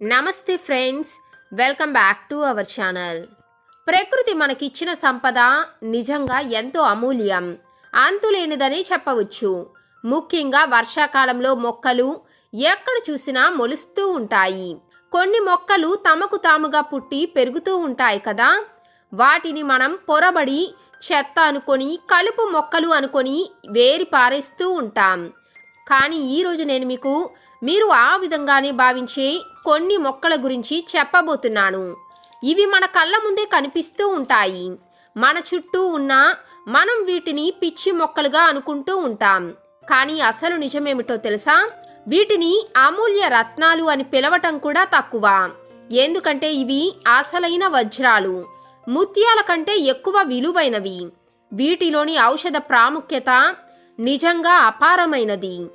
నమస్తే friends welcome back to our channel. ప్రకృతి మనకిచ్చిన సంపద నిజంగా ఎంతో అమూల్యం. అంతులేనిదని చెప్పవచ్చు. ముఖ్యంగా వర్షాకాలంలో మొక్కలు ఎక్కడ చూసినా మొలుస్తూ ఉంటాయి. కొన్ని మొక్కలు తమకు తాముగా పుట్టి పెరుగుతూ ఉంటాయి కదా. వాటిని మనం పొరబడి చెత్త అనుకొని కలుపు మొక్కలు అనుకొని వేరి పారేస్తూ ఉంటాం. కానీ ఈరోజు నేను మీకు మీరు ఆ విధంగానే భావించే కొన్ని మొక్కల గురించి చెప్పబోతున్నాను. ఇవి మన కళ్ళ ముందే కనిపిస్తూ ఉంటాయి. మన చుట్టూ ఉన్న మనం వీటిని పిచ్చి మొక్కలుగా అనుకుంటూ ఉంటాం. కానీ అసలు నిజమేమిటో తెలుసా? వీటిని అమూల్య రత్నాలు అని పిలవటం కూడా తక్కువ. ఎందుకంటే ఇవి అసలైన వజ్రాలు. ముత్యాల కంటే ఎక్కువ విలువైనవి. వీటిలోని ఔషధ ప్రాముఖ్యత నిజంగా అపారమైనది.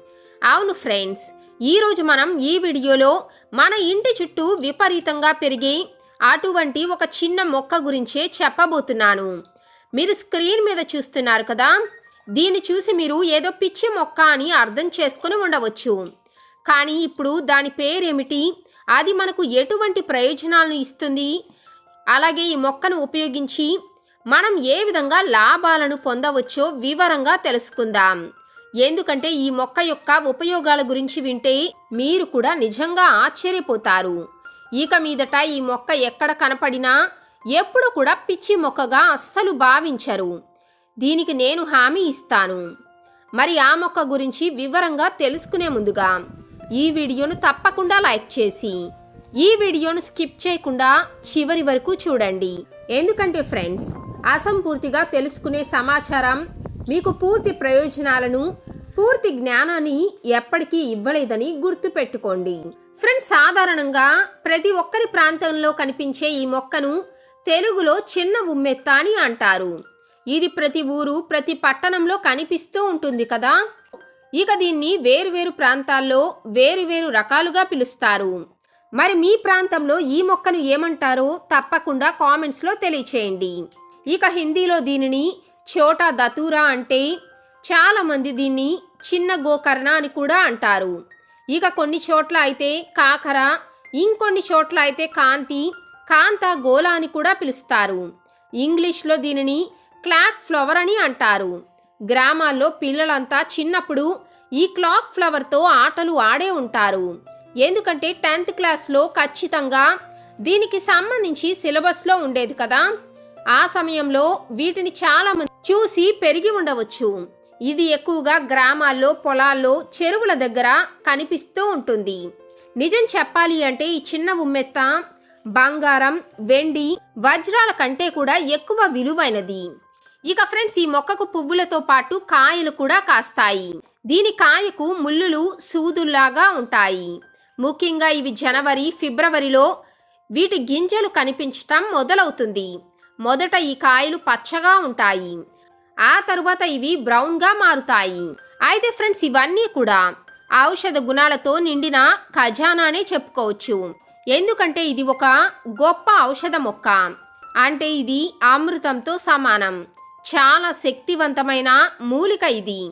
అవును ఫ్రెండ్స్ ఈరోజు మనం ఈ వీడియోలో మన ఇంటి చుట్టూ విపరీతంగా పెరిగి అటువంటి ఒక చిన్న మొక్క గురించే చెప్పబోతున్నాను. మీరు స్క్రీన్ మీద చూస్తున్నారు కదా? దీన్ని చూసి మీరు ఏదో పిచ్చి మొక్క అని అర్థం చేసుకుని ఉండవచ్చు. కానీ ఇప్పుడు దాని పేరేమిటి? అది మనకు ఎటువంటి ప్రయోజనాలను ఇస్తుంది? అలాగే ఈ మొక్కను ఉపయోగించి మనం ఏ విధంగా లాభాలను పొందవచ్చో వివరంగా తెలుసుకుందాం. ఎందుకంటే ఈ మొక్క యొక్క ఉపయోగాల గురించి వింటే మీరు కూడా నిజంగా ఆశ్చర్యపోతారు. ఇక మీదట ఈ మొక్క ఎక్కడ కనపడినా ఎప్పుడు కూడా పిచ్చి మొక్కగా అస్సలు భావించరు. దీనికి నేను హామీ ఇస్తాను. మరి ఆ మొక్క గురించి వివరంగా తెలుసుకునే ముందుగా ఈ వీడియోను తప్పకుండా లైక్ చేసి ఈ వీడియోను స్కిప్ చేయకుండా చివరి వరకు చూడండి. ఎందుకంటే ఫ్రెండ్స్ అసంపూర్తిగా తెలుసుకునే సమాచారం మీకు పూర్తి ప్రయోజనాలను పూర్తి జ్ఞానాన్ని ఎప్పటికీ ఇవ్వలేదని గుర్తుపెట్టుకోండి. ఫ్రెండ్స్ సాధారణంగా ప్రతి ఒక్కరి ప్రాంతంలో కనిపించే ఈ మొక్కను తెలుగులో చిన్న ఉమ్మెత్త అని అంటారు. ఇది ప్రతి ఊరు ప్రతి పట్టణంలో కనిపిస్తూ ఉంటుంది కదా? ఇక దీన్ని వేరువేరు ప్రాంతాల్లో వేరువేరు రకాలుగా పిలుస్తారు. మరి మీ ప్రాంతంలో ఈ మొక్కను ఏమంటారో తప్పకుండా కామెంట్స్లో తెలియచేయండి. ఇక హిందీలో దీనిని చోటా దతూరా అంటే చాలామంది దీన్ని చిన్న గోకర్ణ అని కూడా అంటారు. ఇక కొన్ని చోట్ల అయితే కాకర ఇంకొన్ని చోట్ల అయితే కాంతి కాంత గోల అని కూడా పిలుస్తారు. ఇంగ్లీష్లో దీనిని క్లాక్ ఫ్లవర్ అని అంటారు. గ్రామాల్లో పిల్లలంతా చిన్నప్పుడు ఈ క్లాక్ ఫ్లవర్తో ఆటలు ఆడే ఉంటారు. ఎందుకంటే టెన్త్ క్లాస్లో ఖచ్చితంగా దీనికి సంబంధించి సిలబస్లో ఉండేది కదా. ఆ సమయంలో వీటిని చాలా మంది చూసి పెరిగి ఉండవచ్చు. ఇది ఎక్కువగా గ్రామాల్లో పొలాల్లో చెరువుల దగ్గర కనిపిస్తూ ఉంటుంది. నిజం చెప్పాలి అంటే ఈ చిన్న ఉమ్మెత్త బంగారం వెండి వజ్రాల కంటే కూడా ఎక్కువ విలువైనది. ఇక ఫ్రెండ్స్ ఈ మొక్కకు పువ్వులతో పాటు కాయలు కూడా కాస్తాయి. దీని కాయకు ముళ్ళులు సూదుల్లాగా ఉంటాయి. ముఖ్యంగా ఇవి జనవరి ఫిబ్రవరిలో వీటి గింజలు కనిపించటం మొదలవుతుంది. మొదట ఈ కాయలు పచ్చగా ఉంటాయి. ఆ తరువాత ఇవి బ్రౌన్గా మారుతాయి. అయితే ఫ్రెండ్స్ ఇవన్నీ కూడా ఔషధ గుణాలతో నిండిన ఖజానానే చెప్పుకోవచ్చు. ఎందుకంటే ఇది ఒక గొప్ప ఔషధ మొక్క. అంటే ఇది అమృతంతో సమానం. చాలా శక్తివంతమైన మూలిక ఇది.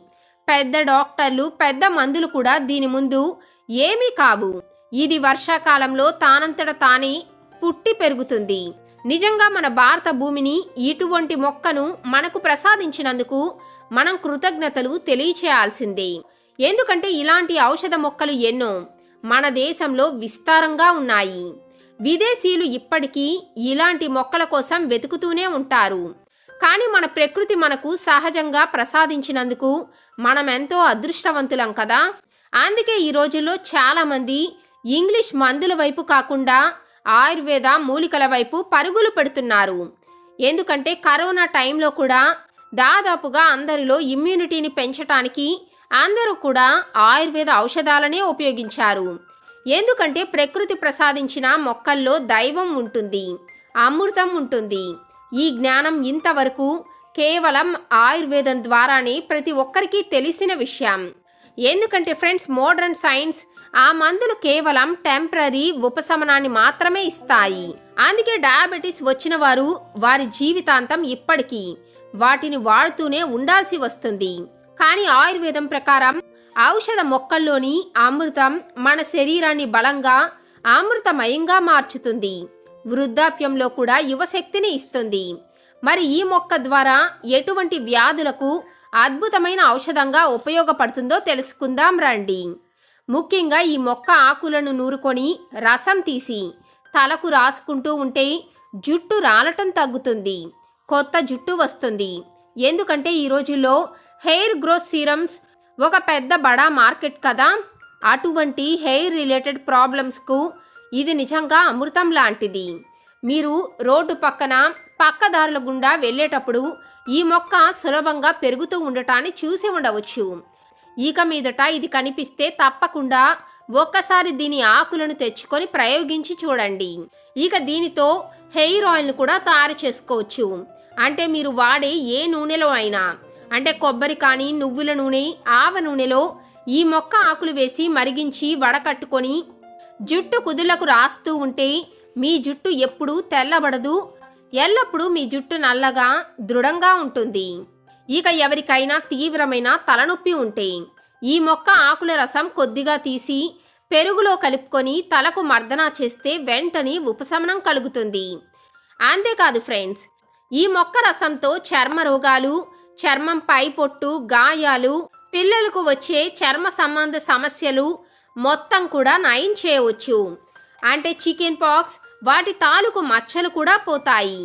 పెద్ద డాక్టర్లు పెద్ద మందులు కూడా దీని ముందు ఏమీ కావు. ఇది వర్షాకాలంలో తానంతట తానే పుట్టి పెరుగుతుంది. నిజంగా మన భారత భూమిని ఇటువంటి మొక్కను మనకు ప్రసాదించినందుకు మనం కృతజ్ఞతలు తెలియచేయాల్సిందే. ఎందుకంటే ఇలాంటి ఔషధ మొక్కలు ఎన్నో మన దేశంలో విస్తారంగా ఉన్నాయి. విదేశీయులు ఇప్పటికీ ఇలాంటి మొక్కల కోసం వెతుకుతూనే ఉంటారు. కానీ మన ప్రకృతి మనకు సహజంగా ప్రసాదించినందుకు మనం ఎంతో అదృష్టవంతులం కదా. అందుకే ఈ రోజుల్లో చాలామంది ఇంగ్లీష్ మందుల వైపు కాకుండా ఆయుర్వేద మూలికల వైపు పరుగులు పెడుతున్నారు. ఎందుకంటే కరోనా టైంలో కూడా దాదాపుగా అందరిలో ఇమ్యూనిటీని పెంచటానికి అందరూ కూడా ఆయుర్వేద ఔషధాలనే ఉపయోగించారు. ఎందుకంటే ప్రకృతి ప్రసాదించిన మొక్కల్లో దైవం ఉంటుంది అమృతం ఉంటుంది. ఈ జ్ఞానం ఇంతవరకు కేవలం ఆయుర్వేదం ద్వారానే ప్రతి ఒక్కరికి తెలిసిన విషయం. ఎందుకంటే ఫ్రెండ్స్ మోడర్న్ సైన్స్ ఆ మందులు కేవలం టెంపరీ ఉపశమనాన్ని మాత్రమే ఇస్తాయి. అందుకే డయాబెటీస్ వచ్చిన వారు వారి జీవితాంతం ఇప్పటికీ వాటిని వాడుతూనే ఉండాల్సి వస్తుంది. కానీ ఆయుర్వేదం ప్రకారం ఔషధ మొక్కల్లోని అమృతం మన శరీరాన్ని బలంగా అమృతమయంగా మార్చుతుంది. వృద్ధాప్యంలో కూడా యువశక్తిని ఇస్తుంది. మరి ఈ మొక్క ద్వారా ఎటువంటి వ్యాధులకు అద్భుతమైన ఔషధంగా ఉపయోగపడుతుందో తెలుసుకుందాం రండి. ముఖ్యంగా ఈ మొక్క ఆకులను నూరుకొని రసం తీసి తలకు రాసుకుంటూ ఉంటే జుట్టు రాలటం తగ్గుతుంది కొత్త జుట్టు వస్తుంది. ఎందుకంటే ఈ రోజుల్లో హెయిర్ గ్రోత్ సీరమ్స్ ఒక పెద్ద బడా మార్కెట్ కదా. అటువంటి హెయిర్ రిలేటెడ్ ప్రాబ్లమ్స్కు ఇది నిజంగా అమృతం లాంటిది. మీరు రోడ్డు పక్కన పక్కదారుల గుండా వెళ్ళేటప్పుడు ఈ మొక్క సులభంగా పెరుగుతూ ఉండటాన్ని చూసి ఉండవచ్చు. ఇక మీదట ఇది కనిపిస్తే తప్పకుండా ఒక్కసారి దీని ఆకులను తెచ్చుకొని ప్రయోగించి చూడండి. ఇక దీనితో హెయిర్ ఆయిల్ను కూడా తయారు చేసుకోవచ్చు. అంటే మీరు వాడే ఏ నూనెలో అయినా. అంటే కొబ్బరి కానీ నువ్వుల నూనె ఆవ నూనెలో ఈ మొక్క ఆకులు వేసి మరిగించి వడకట్టుకొని జుట్టు కుదులకు రాస్తూ ఉంటే మీ జుట్టు ఎప్పుడూ తెల్లబడదు. ఎల్లప్పుడూ మీ జుట్టు నల్లగా దృఢంగా ఉంటుంది. ఇక ఎవరికైనా తీవ్రమైన తలనొప్పి ఉంటే ఈ మొక్క ఆకుల రసం కొద్దిగా తీసి పెరుగులో కలుపుకొని తలకు మర్దనా చేస్తే వెంటనే ఉపశమనం కలుగుతుంది. అంతేకాదు ఫ్రెండ్స్ ఈ మొక్క రసంతో చర్మ రోగాలు చర్మంపై పొట్టు గాయాలు పిల్లలకు వచ్చే చర్మ సంబంధ సమస్యలు మొత్తం కూడా నయం చేయవచ్చు. అంటే చికెన్ పాక్స్ వాటి తాలూకు మచ్చలు కూడా పోతాయి.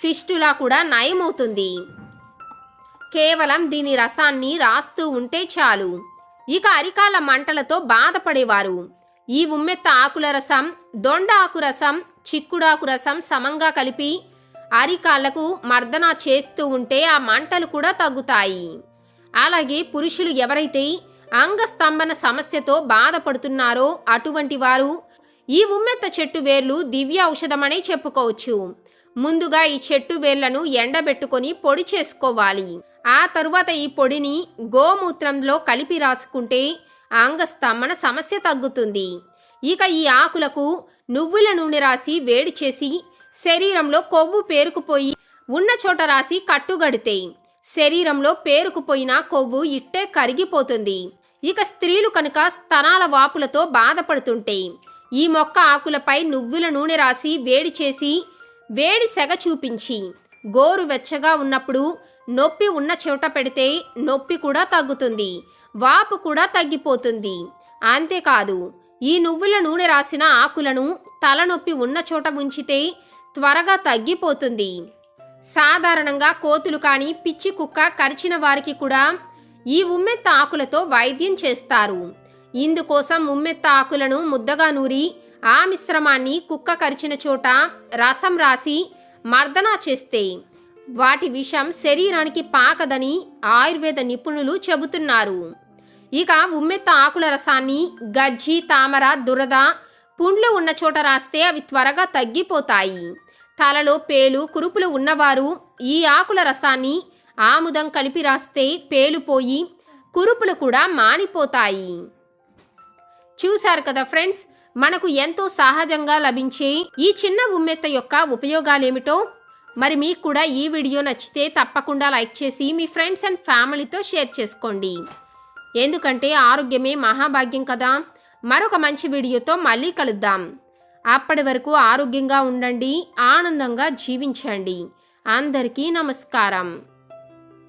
ఫిస్టులా కూడా నయమవుతుంది. కేవలం దీని రసాన్ని రాస్తూ ఉంటే చాలు. ఇక అరికాల మంటలతో బాధపడేవారు. ఈ ఉమ్మెత్త ఆకుల రసం దొండ ఆకు రసం చిక్కుడాకు రసం సమంగా కలిపి అరికాళ్ళకు మర్దన చేస్తూ ఉంటే ఆ మంటలు కూడా తగ్గుతాయి. అలాగే పురుషులు ఎవరైతే అంగస్తంభన సమస్యతో బాధపడుతున్నారో అటువంటి వారు ఈ ఉమ్మెత్త చెట్టు వేర్లు దివ్య ఔషధమనే చెప్పుకోవచ్చు. ముందుగా ఈ చెట్టు వేర్లను ఎండబెట్టుకొని పొడి చేసుకోవాలి. ఆ తరువాత ఈ పొడిని గోమూత్రంలో కలిపి రాసుకుంటే అంగస్తంభన సమస్య తగ్గుతుంది. ఇక ఈ ఆకులకు నువ్వుల నూనె రాసి వేడి చేసి శరీరంలో కొవ్వు పేరుకుపోయి ఉన్న చోట రాసి కట్టుగడితే శరీరంలో పేరుకుపోయిన కొవ్వు ఇట్టే కరిగిపోతుంది. ఇక స్త్రీలు కనుక స్తనాల వాపులతో బాధపడుతుంటే ఈ మొక్క ఆకులపై నువ్వుల నూనె రాసి వేడి చేసి వేడి సెగ చూపించి గోరు వెచ్చగా ఉన్నప్పుడు నొప్పి ఉన్న చోట పెడితే నొప్పి కూడా తగ్గుతుంది. వాపు కూడా తగ్గిపోతుంది. అంతేకాదు ఈ నువ్వుల నూనె రాసిన ఆకులను తలనొప్పి ఉన్న చోట ఉంచితే త్వరగా తగ్గిపోతుంది. సాధారణంగా కోతులు కానీ పిచ్చి కుక్క కరిచిన వారికి కూడా ఈ ఉమ్మెత్త ఆకులతో వైద్యం చేస్తారు. ఇందుకోసం ఉమ్మెత్త ఆకులను ముద్దగా నూరి ఆ మిశ్రమాన్ని కుక్క కరిచిన చోట రసం రాసి మర్దనా చేస్తే వాటి విషం శరీరానికి పాకదని ఆయుర్వేద నిపుణులు చెబుతున్నారు. ఇక ఉమ్మెత్త ఆకుల రసాన్ని గజ్జి తామర దురద పుండ్లు ఉన్న చోట రాస్తే అవి త్వరగా తగ్గిపోతాయి. తలలో పేలు కురుపులు ఉన్నవారు ఈ ఆకుల రసాన్ని ఆముదం కలిపి రాస్తే పేలుపోయి కురుపులు కూడా మానిపోతాయి. చూశారు కదా ఫ్రెండ్స్ మనకు ఎంతో సహజంగా లభించే ఈ చిన్న ఉమ్మెత్త యొక్క ఉపయోగాలేమిటో మరి మీకు కూడా ఈ వీడియో నచ్చితే తప్పకుండా లైక్ చేసి మీ ఫ్రెండ్స్ అండ్ ఫ్యామిలీతో షేర్ చేసుకోండి. ఎందుకంటే ఆరోగ్యమే మహాభాగ్యం కదా? మరొక మంచి వీడియోతో మళ్ళీ కలుద్దాం. అప్పటి వరకు ఆరోగ్యంగా ఉండండి ఆనందంగా జీవించండి. అందరికీ నమస్కారం.